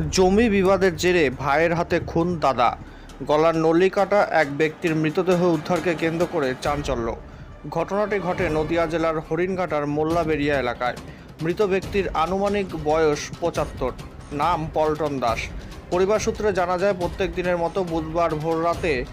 জমি বিবাদের জেরে ভাইয়ের হাতে খুন দাদা। গলার নলি কাটা এক ব্যক্তির মৃতদেহ উদ্ধারকে কেন্দ্র করে চাঞ্চল্য। ঘটনাটি ঘটে নদিয়া জেলার হরিণঘাটার মোল্লাবেড়িয়া এলাকায়। মৃত ব্যক্তির আনুমানিক বয়স পঁচাত্তর। নাম পল্টন দাস। পরিবার সূত্রে জানা যায়, প্রত্যেক দিনের মতো বুধবার ভোর রাতে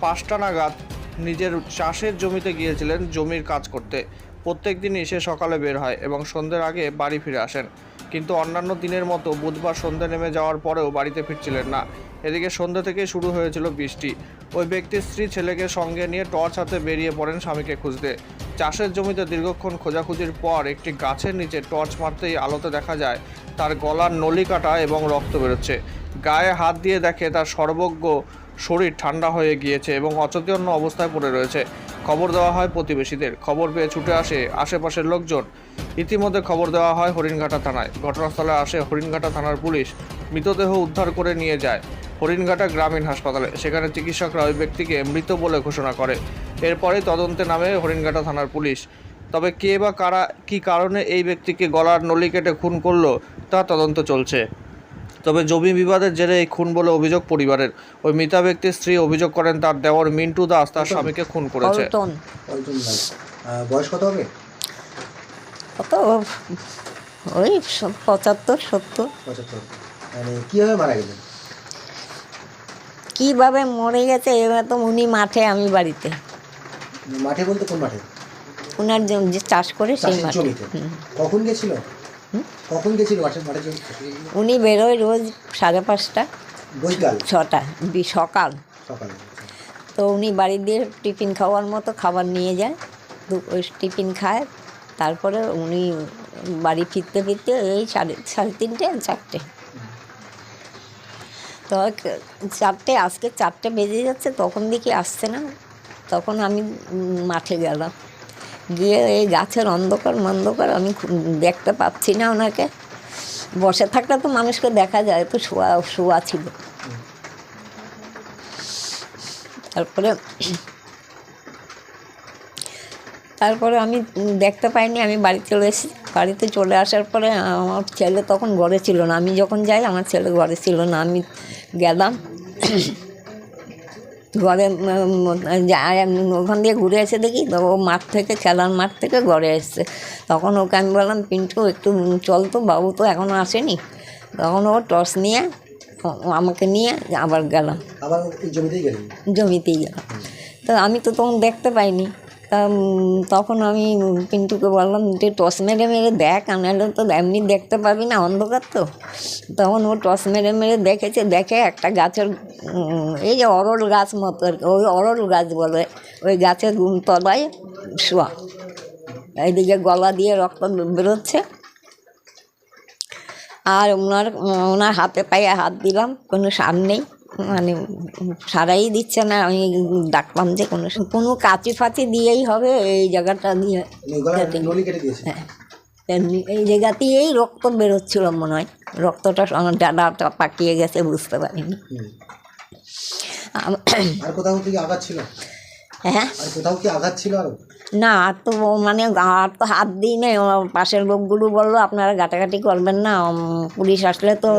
পাঁচটা নাগাদ নিজের চাষের জমিতে গিয়েছিলেন জমির কাজ করতে। প্রত্যেক দিনই সে সকালে বের হয় এবং সন্ধ্যের আগে বাড়ি ফিরে আসেন। কিন্তু অন্যান্য দিনের মতো বুধবার সন্ধে নেমে যাওয়ার পরেও বাড়িতে ফিরছিলেন না। এদিকে সন্ধ্যা থেকে শুরু হয়েছিল বৃষ্টি। ওই ব্যক্তির স্ত্রী ছেলেকে সঙ্গে নিয়ে টর্চ হাতে বেরিয়ে পড়েন স্বামীকে খুঁজতে। চাষের জমিতে দীর্ঘক্ষণ খোঁজাখুঁজির পর একটি গাছের নিচে টর্চ মারতেই আলোতে দেখা যায়, তার গলার নলি কাটা এবং রক্ত বেরোচ্ছে। গায়ে হাত দিয়ে দেখে তার সর্বজ্ঞ শরীর ঠান্ডা হয়ে গিয়েছে এবং অচেতন্য অবস্থায় পড়ে রয়েছে। খবর দেওয়া হয় প্রতিবেশীদের। খবর পেয়ে ছুটে আসে আশেপাশের লোকজন। ইতিমধ্যে খবর দেওয়া হয় হরিণঘাটা থানায়। ঘটনাস্থলে আসে হরিণঘাটা থানার পুলিশ। মৃতদেহ উদ্ধার করে নিয়ে যায়। হরিণঘাটা গ্রামীণ হাসপাতালে। সেখানে চিকিৎসকরা ওই ব্যক্তিকে মৃত বলে ঘোষণা করে। এরপরে তদন্তে নামে হরিণঘাটা থানার পুলিশ। তবে কে বা কারা কী কারণে এই ব্যক্তিকে গলার নলি কেটে খুন করল তা তদন্ত চলছে। তবে জমি বিবাদের জেরে এই খুন বলে অভিযোগ পরিবারের। ওই মৃতা ব্যক্তির স্ত্রী অভিযোগ করেন তার দেওর মিন্টু দাস তার স্বামীকে খুন করেছে। পল্টন। পল্টন বয়স কত হবে? কত? ওই পঁচাত্তর সত্তর। পঁচাত্তর। মানে কীভাবে মারা গেলেন? কীভাবে মরে গেছে এবার তো উনি মাঠে আমি বাড়িতে। মাঠে বলতে কোন মাঠে? উনার যে- চাষ করে সেই মাঠে। কখন গেছিল? কখন গেছিল মাঠে মাঠে উনি বেরোয় রোজ সাড়ে পাঁচটা। ছটা সকাল। তো উনি বাড়ি দিয়ে টিফিন খাওয়ার মতো খাবার নিয়ে যায় দু- টিফিন খায় তারপরে উনি বাড়ি ফিরতে ফিরতে এই সাড়ে সাড়ে তিনটে চারটে। তো চারটে, আজকে চারটে বেজে যাচ্ছে, তখন দেখি আসছে না। তখন আমি মাঠে গেলাম। গিয়ে এই গাছের অন্ধকার মন্ধকার আমি দেখতে পাচ্ছি না ওনাকে। বসে থাকলে তো মানুষকে দেখা যায়, তো শোয়া শোয়া ছিল। তারপরে তারপরে আমি দেখতে পাইনি আমি বাড়ি চলে এসেছি। বাড়িতে চলে আসার পরে আমার ছেলে তখন ঘরে ছিল না। আমি যখন যাই আমার ছেলে ঘরে ছিল না। আমি গেলাম। ঘরে ওখান দিয়ে ঘুরে এসে দেখি তো ও মাঠ থেকে খেলার মাঠ থেকে ঘরে এসছে। তখন ওকে আমি বললাম পিন্টু একটু চল তো বাবু তো এখনও আসেনি। তখন ও টর্চ নিয়ে আমাকে নিয়ে আবার গেলাম। আবার জমিতেই গেলাম। তো আমি তো তখন দেখতে পাইনি। তখন আমি পিন্টুকে বললাম যে টস মেরে মেরে দেখ আনালে তো এমনি দেখতে পাবি না অন্ধকার তো। তখন ও টস মেরে মেরে দেখেছে, দেখে একটা গাছের এই যে অরল গাছ মতো আর ওই অরল গাছ বলে, ওই গাছের গুম তলায় শোয়া। এইদিকে গলা দিয়ে রক্ত বেরোচ্ছে। আর ওনার ওনার হাতে পায়ে হাত দিলাম, কোনো সার নেই। মানে সারাই দিচ্ছে না আমি ডাকলাম যে কোনো কোনো কাঁচি ফাঁচি দিয়েই হবে এই জায়গাটা দিয়ে মানে হ্যাঁ। এমনি এই জায়গাতেই এই রক্ত বেরোচ্ছিল মনে হয়। রক্তটা ডানাটা পাকিয়ে গেছে বুঝতে পারিনি। আর কোথাও থেকে আঘাত ছিল? হ্যাঁ? কোথাও কি আঘাত ছিল আরও? না আর তো মানে আর তো হাত দিই নেই। পাশের লোকগুলো বলল আপনারা গাটাগাটি করবেন না। পুলিশ আসলে তো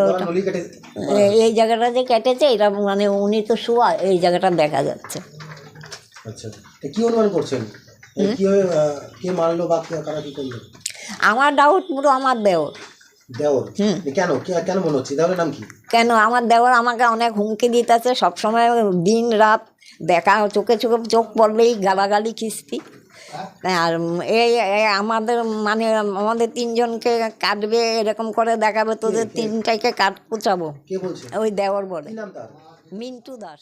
এই জায়গাটা যে কেটেছে এটা মানে উনি তো শোয়া এই জায়গাটা দেখা যাচ্ছে। আচ্ছা কি অনুমান করছেন? কীভাবে কে মারলো বা কারা কি করল? আমার ডাউট পুরো আমার দেওর। দেওর। কেন? কেন মনে হচ্ছে? দেওরের নাম কি? কেন? আমার দেওর আমাকে অনেক হুমকি দিতেছে। সবসময় দিন রাত দেখা চোখে চোখে চোখ পড়লেই গালাগালি খিস্তি। আর এই আমাদের মানে আমাদের তিনজনকে কাটবে এরকম করে দেখাবে তোদের তিনটাকে কাট কুচাবো। ওই দেওর বলে। মিন্টু দাস।